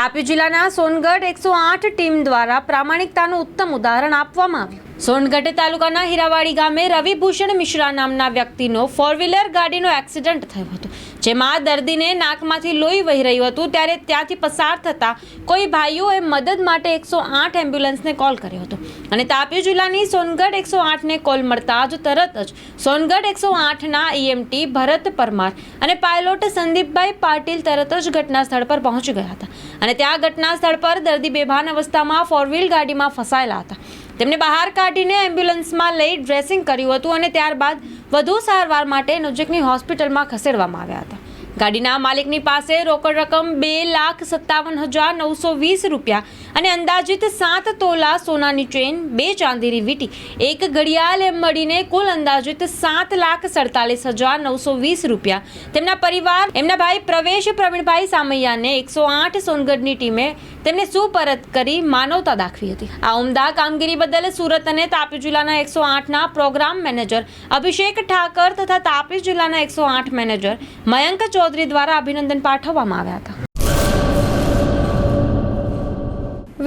તાપી જિલ્લાના સોનગઢ એકસો આઠ ટીમ દ્વારા પ્રામાણિકતાનું ઉત્તમ ઉદાહરણ આપવામાં આવ્યું. સોનગઢ તાલુકાના હીરાવાડી ગામે રવિભૂષણ મિશ્રા નામના વ્યક્તિનો ફોર વ્હીલર ગાડીનો એક્સિડન્ટ થયો હતો. જેમાં દર્દીને નાકમાંથી લોહી વહી રહ્યું હતું, ત્યારે ત્યાંથી પસાર થતા કોઈ ભાઈઓએ મદદ માટે એકસો આઠ એમ્બ્યુલન્સને કોલ કર્યો હતો. અને તાપી જિલ્લાની સોનગઢ એકસો આઠને કોલ મળતા જ તરત જ સોનગઢ એકસો આઠના ઈએમટી ભરત પરમાર અને પાયલોટ સંદીપભાઈ પાટીલ તરત જ ઘટના સ્થળ પર પહોંચી ગયા હતા. અને ત્યાં ઘટના સ્થળ પર દર્દી બેભાન અવસ્થામાં ફોર વ્હીલ ગાડીમાં ફસાયેલા હતા. તેમને બહાર કાઢીને એમ્બ્યુલન્સમાં લઈ ડ્રેસિંગ કર્યું હતું અને ત્યારબાદ વધુ સારવાર માટે નજીકની હોસ્પિટલમાં ખસેડવામાં આવ્યા હતા. ગાડીના માલિકની પાસે રોકડ રકમ બે લાખ સત્તાવન હજાર નવસો વીસ રૂપિયા અને અંદાજિત સાત તોલા સોનાની ચેન, બે ચાંદીની વીટી, એક ઘડિયાળ એમ મળીને કુલ અંદાજિત સાત લાખ સડતાલીસ હજાર નવસો વીસ રૂપિયા. તેમના પરિવાર, એમના ભાઈ પ્રવેશ, પ્રવીણભાઈ સામૈયાને એકસો આઠ સોનગઢની ટીમે તેમને સુપરત કરી માનવતા દાખવી હતી. આ ઉમદા કામગીરી બદલ સુરત અને તાપી જિલ્લાના એકસો આઠના પ્રોગ્રામ મેનેજર અભિષેક ઠાકર તથા તાપી જિલ્લાના એકસો આઠ મેનેજર મયંક ચૌધરી દ્વારા અભિનંદન પાઠવવામાં આવ્યા હતા.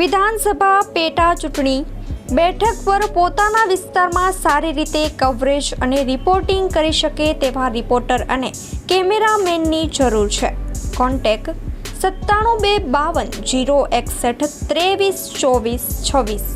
વિધાનસભા પેટા ચૂંટણી. બેઠક પર પોતાના વિસ્તારમાં સારી રીતે કવરેજ અને રિપોર્ટિંગ કરી શકે તેવા રિપોર્ટર અને કેમેરામેનની જરૂર છે. કોન્ટેક સત્તાણું બે બાવન જીરો એકસઠ ત્રેવીસ ચોવીસ છવ્વીસ.